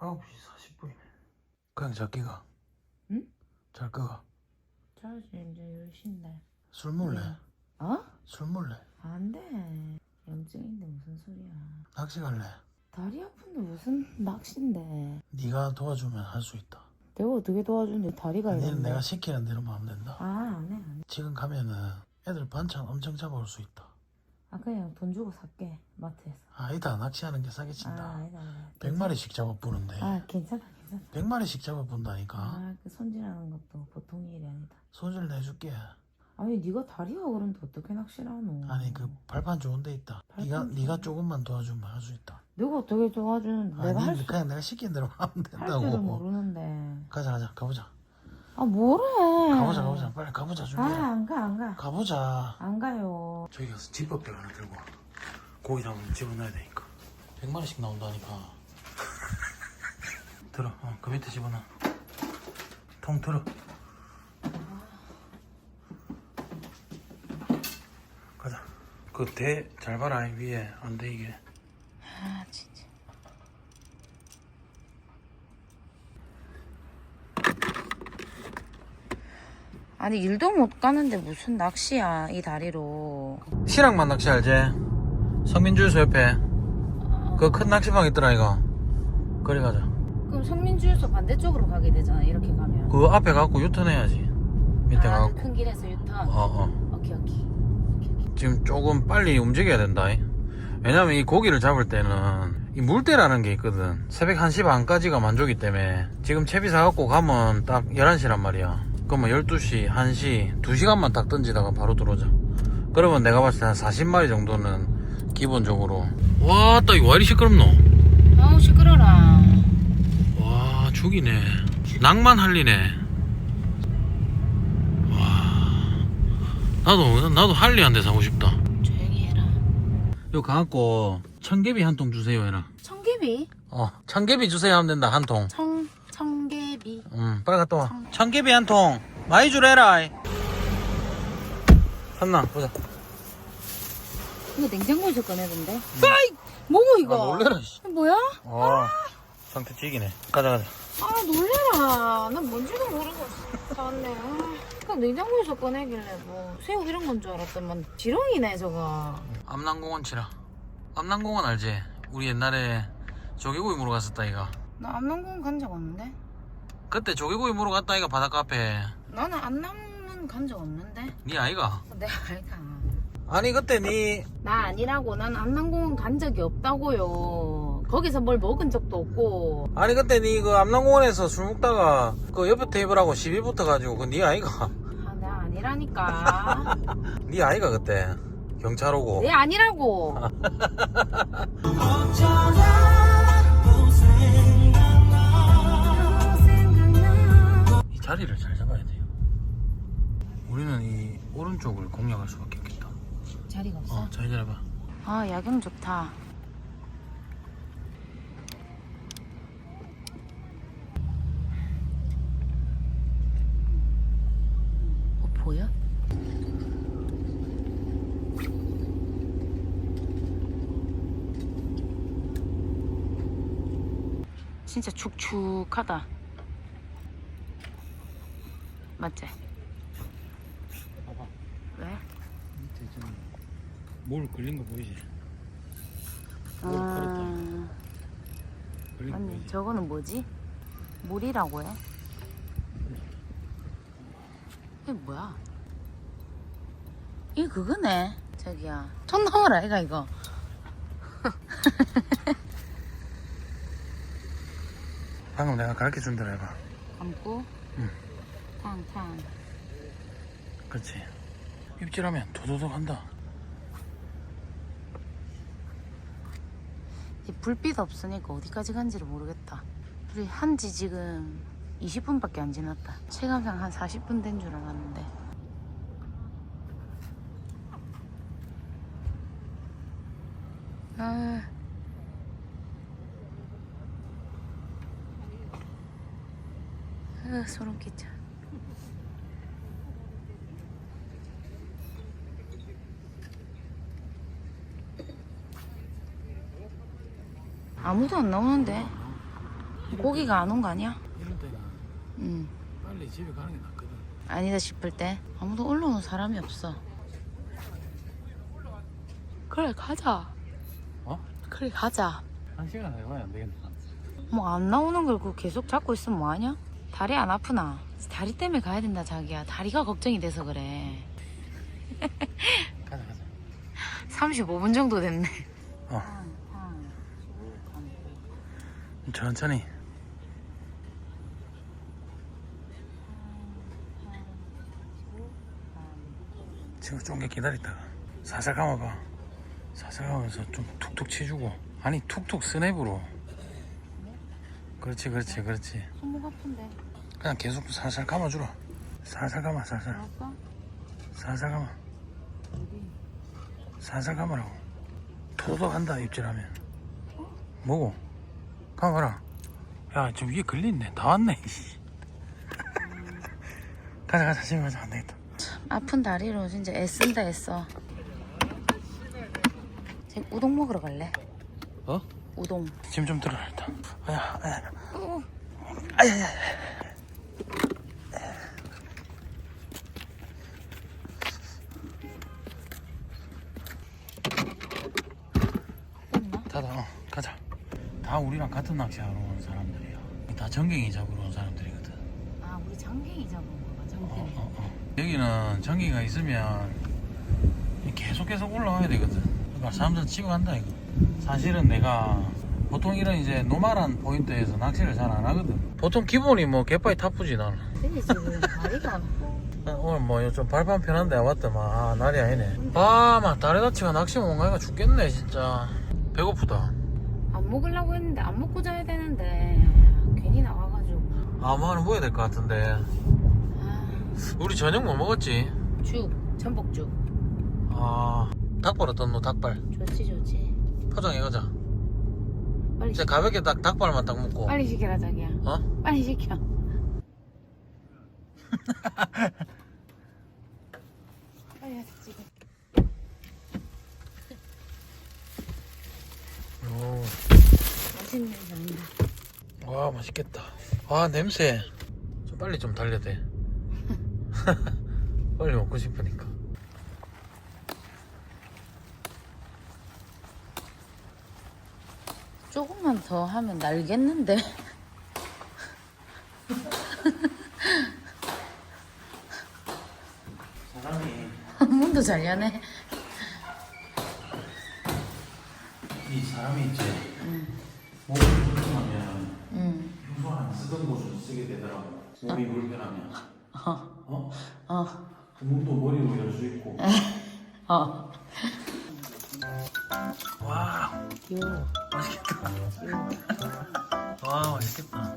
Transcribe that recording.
9시 40분이네. 그냥 잘기가. 응? 잘 거가. 자지 이제 10시인데 술 먹을래? 어? 술 먹을래? 안 돼 염증인데 무슨 소리야 낚시 갈래? 다리 아픈데 무슨 낚시인데 네가 도와주면 할 수 있다. 내가 어떻게 도와주는데 다리가 아니 이런데 내가 시키는 대로만 하면 된다. 아 안 해 안 해 지금 가면은 애들 반찬 엄청 잡아올 수 있다. 아 그냥 돈 주고 살게 마트에서 아니다 낚시하는 게. 아 아니다 아니다 100마리씩 잡아보는데 아 괜찮아 괜찮아 100마리씩 잡아본다니까. 아그 손질하는 것도 보통 일이 아니다 손질 내줄게. 아니 네가 다리가 그런데 어떻게 낚시를 하노 아니 그 발판 좋은 데 있다. 발판 네가 좋은 네가 데? 조금만 도와주면 할 수 있다. 내가 어떻게 도와주는 아니 내가 할수 그냥 내가 시킨 대로 하면 할 줄도 된다고. 모르는데 가자 가자 가보자. 아 뭐래? 가보자 가보자. 빨리 가보자 준비. 아안 가 안 가. 가보자. 안 가요. 저기 가서 집밥백 하나 들고 와. 고기 담으면 집어넣어야 되니까. 100마리씩 나온다니까. 들어 어, 그 밑에 집어넣어. 통 들어. 가자. 그 대 잘 봐라 이 위에. 안 돼 이게 아 진짜 아니 일도 못 가는데 무슨 낚시야 이 다리로. 시랑만 낚시 알지? 성민주유소 옆에. 그 큰 낚시방 있더라 이거. 거기 가자. 그럼 성민주유소 반대쪽으로 가게 되잖아 이렇게 가면. 그 앞에 가고 유턴해야지. 밑에 아, 가고. 큰 길에서 유턴? 어어. 오케이 오케이. 오케이 오케이 지금 조금 빨리 움직여야 된다. 왜냐면 이 고기를 잡을 때는 이 물대라는 게 있거든. 새벽 1시 반까지가 만족이 때문에 지금 채비 사갖고 가면 딱 11시란 말이야. 그러면 12시, 1시, 2시간만 딱 던지다가 바로 들어오자. 그러면 내가 봤을 때 한 40마리 정도는 기본적으로. 와, 따 이거 왜 이리 시끄럽노? 아우 시끄러라 와, 죽이네. 낭만 할리네. 와, 나도, 나도 할리 한대 사고 싶다. 조용히 해라 요 가갖고 청개비 한 통 주세요 해라 청개비 어 청개비 주세요 하면 된다 한 통 청 청개비. 음 빨리 갔다 와. 청개비 한 통. 많이 주래라. 샀나 보자. 이거 냉장고에서 꺼내던데? 아이 뭐고 이거? 아 놀래라 씨. 뭐야? 어 상태 찌기네. 가자 가자. 아 놀래라. 난 뭔지도 모르고 샀네. 아, 냉장고에서 꺼내길래 뭐 새우 이런 건 줄 알았더만 지렁이네 저거. 암남공원 치라. 암남공원 알지? 우리 옛날에 조개구이 물어 갔었다 이가 나 암남공 간적 없는데 그때 조개구이 물어 갔다 이가 바닷가 앞에. 나는 암남은 간 적 없는데. 니 아이가? 내가 알다. 아니 그때 니 나 아니라고 난 암남공원 간 적이 없다고요. 거기서 뭘 먹은 적도 없고. 아니 그때 니 그 암남공원에서 술 먹다가 그 옆에 테이블하고 시비 붙어가지고 그 니 아이가? 아 나 아니라니까. 네 아이가 그때? 경찰 오고. 내 아니라고. 이 자리를 잘 잡아야 돼요. 우리는 이 오른쪽을 공략할 수밖에 없겠다. 자리가 없어 어? 잘 잡아. 아 야경 좋다. 어 보여? 진짜 축축하다 맞지? 봐봐 왜? 밑에 좀뭘 걸린 거 보이지? 뭘 아... 걸었다 걸린 거 아니 보이지? 저거는 뭐지? 물이라고 해? 이게 뭐야? 이게 그거네 저기야 톤 넘어라 이가 이거 방금 내가 가르쳐 준 대로 해봐 감고 응. 탕탕. 그렇지. 입질하면 도도독 한다. 이 불빛 없으니까 어디까지 간지를 모르겠다. 우리 한지 지금 20분밖에 안 지났다. 체감상 한 40분 된 줄 알았는데. 아. 으, 소름 끼쳐. 아무도 안 나오는데. 고기가 안 온 거 아니야? 이럴 때는 응. 빨리 집에 가는 게 낫거든. 아니다 싶을 때 아무도 올라오는 사람이 없어. 그래 가자. 어? 그래 가자. 한 시간 해봐야 안 되겠나? 뭐 안 나오는 걸 그거 계속 잡고 있으면 뭐하냐? 다리 안 아프나? 다리 때문에 가야 된다 자기야. 다리가 걱정이 돼서 그래. 가자 가자. 35분 정도 됐네. 어. 천천히. 지금 좀게 기다리다가 살살 감아봐. 살살 감아서 좀 툭툭 치주고. 아니 툭툭 스냅으로. 그렇지 그렇지 그렇지. 손목 아픈데. 그냥 계속 살살 감아주라. 살살 감아 살살. 살살 감아. 살살 감으라고. 토도한다 입질하면. 뭐고? 감아라. 야, 저 위에 걸렸네. 다 왔네. 가자, 가자. 지금 가자. 안 되겠다. 아픈 다리로 진짜 애쓴다 애써. 지금 우동 먹으러 갈래? 어? 우동. 짐좀 들어라, 일단. 아야, 아야. 어. 아야, 아야. 닫아, 어. 다 우리랑 같은 낚시하러 온 사람들이야. 다 전갱이 잡으러 온 사람들이거든. 아 우리 장갱이 잡은 거가 어, 장갱이. 어, 어. 여기는 전기가 있으면 계속 계속 올라와야 되거든. 그러니까 사람들 치고 간다 이거. 사실은 내가 보통 이런 이제 노말한 포인트에서 낚시를 잘 안 하거든. 보통 기본이 뭐 갯바위 타프지 나는. 근데 지금 다리가 아, 오늘 뭐 좀 발판 편한데 와봤더만 아 날이 아니네. 아막 다리 다치가 낚시 못 가니까 죽겠네 진짜. 배고프다. 안 먹으려고 했는데 안 먹고 자야 되는데 괜히 나와가지고. 아뭐 하나 먹어야 될 것 같은데. 아, 우리 저녁 뭐 먹었지? 죽 전복죽. 아 닭발 어떤 너 닭발. 좋지 좋지. 포장해 가자. 빨리 진짜 시, 가볍게 딱 닭발만 딱 먹고. 빨리 시켜라 자기야. 어? 빨리 시켜. 빨리 가자 지금. 오. 냄새 난다. 와 맛있겠다. 와 냄새. 좀 빨리 좀 달려야 돼. 빨리 먹고 싶으니까. 조금만 더 하면 날겠는데. 사람이 문도 잘 여네. 이 사람이 이제 응. 몸이 불편하면 응. 평소 안 쓰던 곳을 쓰게 되더라고. 몸이 불편하면. 어. 어? 어. 그 문도 머리로 열 수 있고. 어. 와 요. 맛있겠다. 요. 와 맛있겠다.